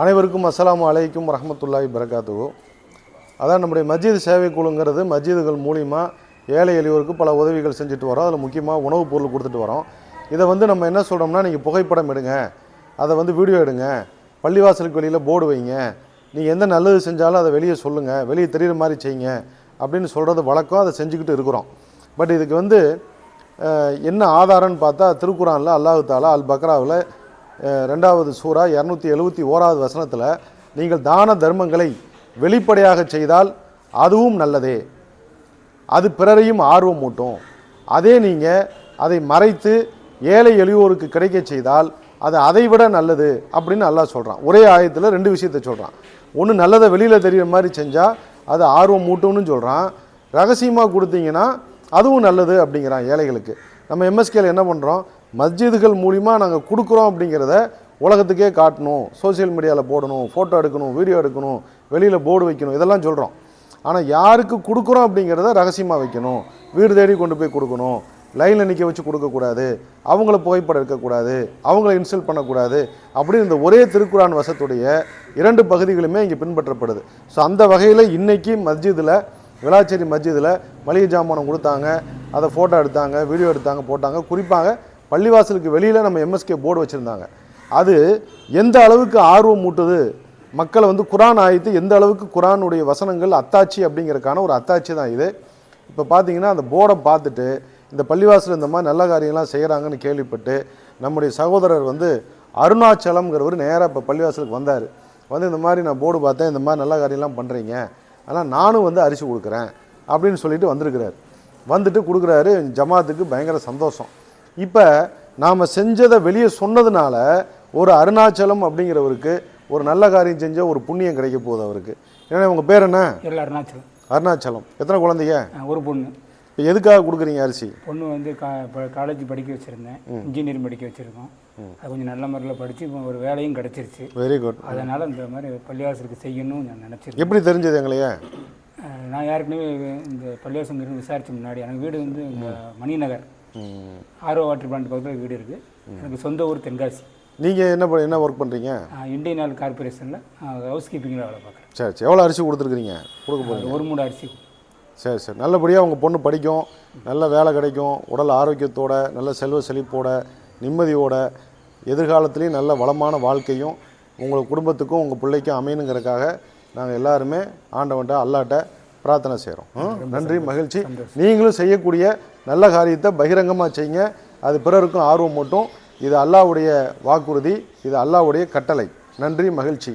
அனைவருக்கும் அஸ்லாம் அலைக்கும் வரஹ்மத்துல்லாஹி பரகாத்துஹு அதான் நம்முடைய மஸ்ஜித் சேவை குழுங்கிறது மஸ்ஜிதுகள் மூலிமா ஏழை எளியோருக்கு பல உதவிகள் செஞ்சுட்டு வரோம். அதில் முக்கியமாக உணவுப் பொருள் கொடுத்துட்டு வரோம். இதை வந்து நம்ம என்ன சொல்கிறோம்னா நீங்கள் புகைப்படம் எடுங்க. அதை வந்து வீடியோ எடுங்க. பள்ளிவாசலுக்கு வெளியில் போர்டு வைங்க. நீங்கள் எந்த நல்லது செஞ்சாலும் அதை வெளியே சொல்லுங்கள் வெளியே தெரிகிற மாதிரி செய்யுங்க. அப்படின்னு சொல்கிறது வழக்கம். அதை செஞ்சுக்கிட்டு இருக்கிறோம். பட் இதுக்கு வந்து என்ன ஆதாரம்னு பார்த்தா திருக்குறானில் அல்லாஹு தாலா அல் பக்ராவில் ரெண்டாவது சூரா இரநூத்தி எழுபத்தி ஓராவது வசனத்தில் நீங்கள் தான தர்மங்களை வெளிப்படையாக செய்தால் அதுவும் நல்லதே. அது பிறரையும் ஆர்வம் மூட்டும். அதே நீங்கள் அதை மறைத்து ஏழை எளியோருக்கு கிடைக்க செய்தால் அது அதை விட நல்லது அப்படின்னு அல்லாஹ் சொல்கிறான் ஒரே ஆயத்தில் ரெண்டு விஷயத்தை சொல்கிறான் ஒன்று நல்லதை வெளியில் தெரிகிற மாதிரி செஞ்சால் அது ஆர்வம் மூட்டும்னு சொல்கிறான் ரகசியமாக கொடுத்தீங்கன்னா அதுவும் நல்லது அப்படிங்கிறான் ஏழைகளுக்கு. நம்ம எம்எஸ்கேல என்ன பண்ணுறோம் மஸ்ஜிதுகள் மூலிமா நாங்கள் கொடுக்குறோம் அப்படிங்கிறத உலகத்துக்கே காட்டணும். சோஷியல் மீடியாவில் போடணும் ஃபோட்டோ எடுக்கணும் வீடியோ எடுக்கணும் வெளியில் போர்டு வைக்கணும் இதெல்லாம் சொல்கிறோம் ஆனால் யாருக்கு கொடுக்குறோம் அப்படிங்கிறத ரகசியமாக வைக்கணும். வீடு தேடி கொண்டு போய் கொடுக்கணும். லைனில் நிற்க வச்சு கொடுக்கக்கூடாது. அவங்கள புகைப்படம் எடுக்கக்கூடாது. அவங்கள இன்சல்ட் பண்ணக்கூடாது. அப்படின்னு இந்த ஒரே திருக்குறான் வசத்துடைய இரண்டு பகுதிகளுமே இங்கே பின்பற்றப்படுது. ஸோ அந்த வகையில் இன்றைக்கி மஸ்ஜிதில் விளாச்சேரி மஸ்ஜிதில் மளிகை ஜாமானம் கொடுத்தாங்க. அதை ஃபோட்டோ எடுத்தாங்க வீடியோ எடுத்தாங்க போட்டாங்க. குறிப்பாக பள்ளிவாசலுக்கு வெளியில் நம்ம எம்எஸ்கே போர்டு வச்சுருந்தாங்க. அது எந்த அளவுக்கு ஆர்வம் மூட்டுது மக்களை வந்து குரான் ஆயத்து எந்த அளவுக்கு குரானுடைய வசனங்கள் அத்தாட்சி அப்படிங்கிறதுக்கான ஒரு அத்தாட்சி தான் இது. இப்போ பார்த்தீங்கன்னா அந்த போர்டை பார்த்துட்டு இந்த பள்ளிவாசல் இந்த மாதிரி நல்ல காரியங்கள்லாம் செய்கிறாங்கன்னு கேள்விப்பட்டு நம்முடைய சகோதரர் வந்து அருணாச்சலம்ங்கிறவர் நேராக இப்போ பள்ளிவாசலுக்கு வந்தார். வந்து இந்த மாதிரி நான் போர்டு பார்த்தேன் இந்த மாதிரி நல்ல காரியம்லாம் பண்ணுறீங்க ஆனால் நானும் வந்து அரிசி கொடுக்குறேன். அப்படின்னு சொல்லிட்டு வந்திருக்கிறார். வந்துட்டு கொடுக்குறாரு ஜமாத்துக்கு பயங்கர சந்தோஷம். இப்போ நாம் செஞ்சதை வெளியே சொன்னதுனால ஒரு அருணாச்சலம் அப்படிங்கிறவருக்கு ஒரு நல்ல காரியம் செஞ்ச ஒரு புண்ணியம் கிடைக்க போகுது அவருக்கு. ஏன்னா உங்கள் பேர் என்ன? அருணாச்சலம். அருணாச்சலம். எத்தனை குழந்தைங்க? ஒரு பொண்ணு. இப்போ எதுக்காக கொடுக்குறீங்க அரிசி? பொண்ணு வந்து கா காலேஜ் படிக்க வச்சுருந்தேன். இன்ஜினியரிங் படிக்க வச்சுருக்கோம். அது கொஞ்சம் நல்ல முறையில் படித்து இப்போ ஒரு வேலையும் கிடச்சிருச்சு. வெரி குட் அதனால் இந்த மாதிரி பள்ளிவாசலுக்கு செய்யணும்னு நான் நினச்சிருக்கேன். எப்படி தெரிஞ்சது எங்களையே? நான் ஏற்கனவே இந்த பள்ளிவாசங்கிறது விசாரிச்ச முன்னாடி எனக்கு வீடு வந்து மணிநகர். ஆர்ஓ வாட்டர் பிளான்ட் பக்கத்தில் வீடு இருக்குது எனக்கு சொந்த ஊர் தென்காசி. நீங்கள் என்ன என்ன ஒர்க் பண்ணுறீங்க இந்தியன் ஆயில் கார்பரேஷனில் ஹவுஸ் கீப்பிங்கில் வேலை பார்க்குறேன். சரி சரி. எவ்வளோ அரிசி கொடுத்துருக்குறீங்க கொடுக்க போகிறீங்க ஒரு மூணு அரிசி சரி சரி. நல்லபடியாக உங்கள் பொண்ணு படிக்கும். நல்ல வேலை கிடைக்கும். உடல் ஆரோக்கியத்தோட நல்ல செல்வ செழிப்போட நிம்மதியோட எதிர்காலத்துலேயும் நல்ல வளமான வாழ்க்கையும் உங்கள் குடும்பத்துக்கும் உங்கள் பிள்ளைக்கும் அமையணுங்கிறதுக்காக நாங்கள் எல்லாருமே ஆண்டவன்ட்ட அல்லாட்ட பிரார்த்தனை செய்கிறோம் நன்றி மகிழ்ச்சி. நீங்களும் செய்யக்கூடிய நல்ல காரியத்தை பகிரங்கமாக செய்யுங்க. அது பிறருக்கும் ஆர்வம் மட்டும் இது அல்லாஹ்வுடைய வாக்குறுதி. இது அல்லாஹ்வுடைய கட்டளை. நன்றி மகிழ்ச்சி.